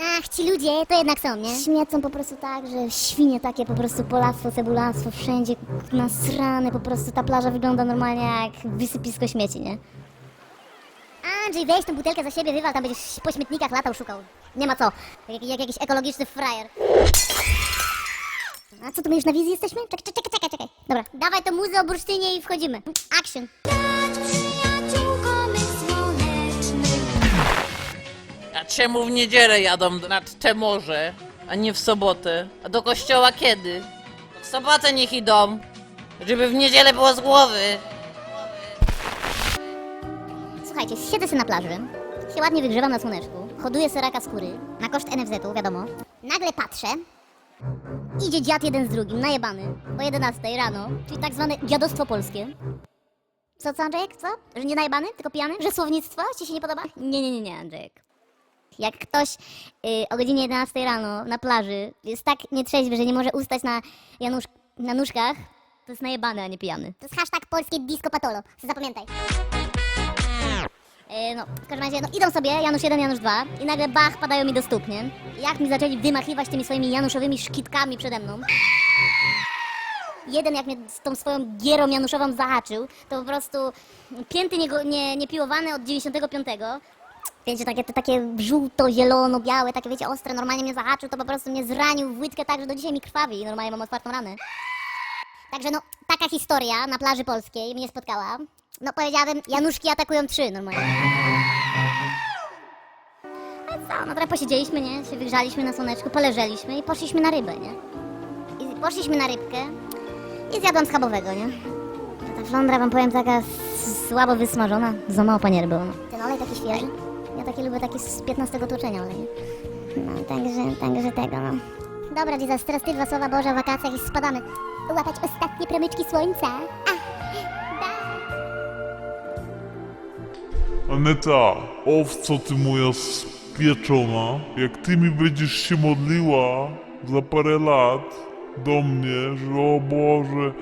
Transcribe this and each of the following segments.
Ach, ci ludzie to jednak są, nie? Śmiecą po prostu tak, że świnie takie po prostu polactwo, cebulanstwo, wszędzie nasrane, po prostu ta plaża wygląda normalnie jak wysypisko śmieci, nie? Andrzej, weź tą butelkę za siebie, wywal, tam będziesz po śmietnikach latał, szukał. Nie ma co, jak, jak jakiś ekologiczny frajer. A co, tu my już na wizji jesteśmy? Czekaj, czekaj, czekaj, czekaj. Dobra, dawaj to muzę o bursztynie i wchodzimy. Action. Czemu w niedzielę jadą nad te morze, a nie w sobotę? A do kościoła kiedy? W sobotę niech idą, żeby w niedzielę było z głowy. Słuchajcie, siedzę sobie na plaży, się ładnie wygrzewam na słoneczku, hoduję seraka skóry, na koszt NFZ-u, wiadomo. Nagle patrzę, idzie dziad jeden z drugim, najebany, o 11 rano, czyli tak zwane dziadostwo polskie. Co, co Andrzejek, co? Że nie najebany, tylko pijany? Że słownictwo ci się nie podoba? Nie, nie, nie, nie, Andrzejek. Jak ktoś y, o godzinie 11 rano na plaży jest tak nietrzeźwy, że nie może ustać na, Janusz, na nóżkach, to jest najebany, a nie pijany. To jest hashtag polskie disco patolo, zapamiętaj. E, no, w każdym razie, no idą sobie, Janusz 1, Janusz 2 i nagle bach, padają mi do stóp, nie? Jak mi zaczęli wymachiwać tymi swoimi Januszowymi szkitkami przede mną. Jeden jak mnie z tą swoją gierą Januszową zahaczył, to po prostu pięty nie, nie, nie piłowane od 95. Wiecie, takie, te takie żółto-zielono-białe, takie wiecie, ostre, normalnie mnie zahaczył, to po prostu mnie zranił w łydkę tak, że do dzisiaj mi krwawi i normalnie mam otwartą ranę. Także no, taka historia na plaży polskiej mnie spotkała. No powiedziałabym, Januszki atakują trzy normalnie. A co, no trochę posiedzieliśmy, nie? Się wygrzaliśmy na słoneczku, poleżeliśmy i poszliśmy na rybę, nie? I poszliśmy na rybkę i zjadłam schabowego, nie? Ta flądra, wam powiem, taka słabo wysmażona, za mało panierby. No. Ten olej taki świeży. Ja takie lubię takie z 15 tłoczenia olej. No, także, także tego, no. Dobra, Jesus, teraz ty dwa słowa Boże o wakacjach i spadamy. Łapać ostatnie promyczki słońca. A. Aneta, owco ty moja spieczona, jak ty mi będziesz się modliła za parę lat do mnie, że o Boże,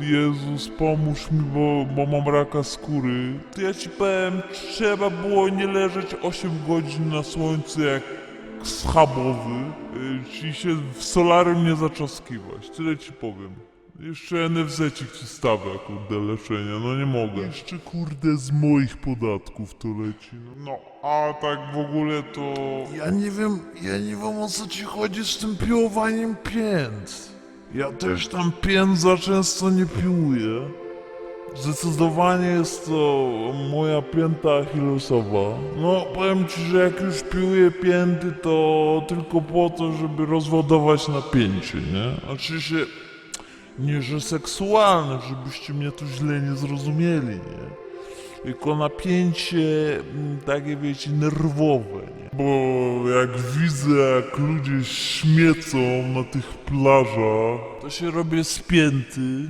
Jezus pomóż mi, bo, bo mam raka skóry, to ja ci powiem, trzeba było nie leżeć 8 godzin na słońcu jak schabowy, y, ci się w solarium nie zaczaskiwać, tyle ci powiem. Jeszcze NFZ-cik ci stawia, kurde, leczenia, no nie mogę. Jeszcze, kurde, z moich podatków to leci, no. No, a tak w ogóle to... Ja nie wiem, ja nie wiem o co ci chodzi z tym piłowaniem pięt. Ja też tam pięt za często nie piłuję. Zdecydowanie jest to moja pięta achillesowa. No, powiem ci, że jak już piłuję pięty, to tylko po to, żeby rozładować napięcie, nie? Oczywiście nie, że seksualne, żebyście mnie tu źle nie zrozumieli, nie? Tylko napięcie mm, takie, wiecie, nerwowe, nie? Bo jak widzę, jak ludzie śmiecą na tych plażach, to się robię spięty.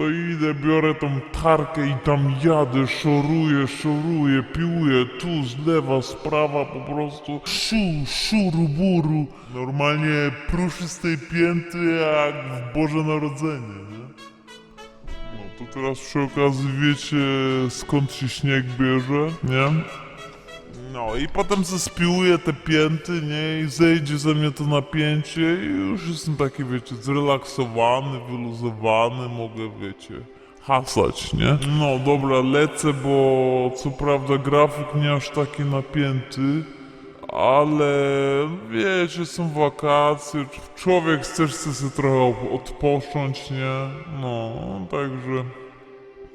To idę, biorę tą tarkę i tam jadę, szoruję, szoruję, piłuję, tu z lewa, z prawa, po prostu szu, szuru, buru. Normalnie pruszy z tej pięty jak w Boże Narodzenie, nie? No to teraz przy okazji wiecie skąd się śnieg bierze, nie? No i potem se spiłuję te pięty, nie? I zejdzie ze mnie to napięcie i już jestem taki, wiecie, zrelaksowany, wyluzowany, mogę, wiecie, hasać, nie? No dobra, lecę, bo co prawda grafik nie aż taki napięty, ale wiecie, są wakacje, człowiek też chce sobie trochę odpocząć, nie? No, także,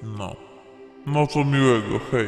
no. No to miłego, hej.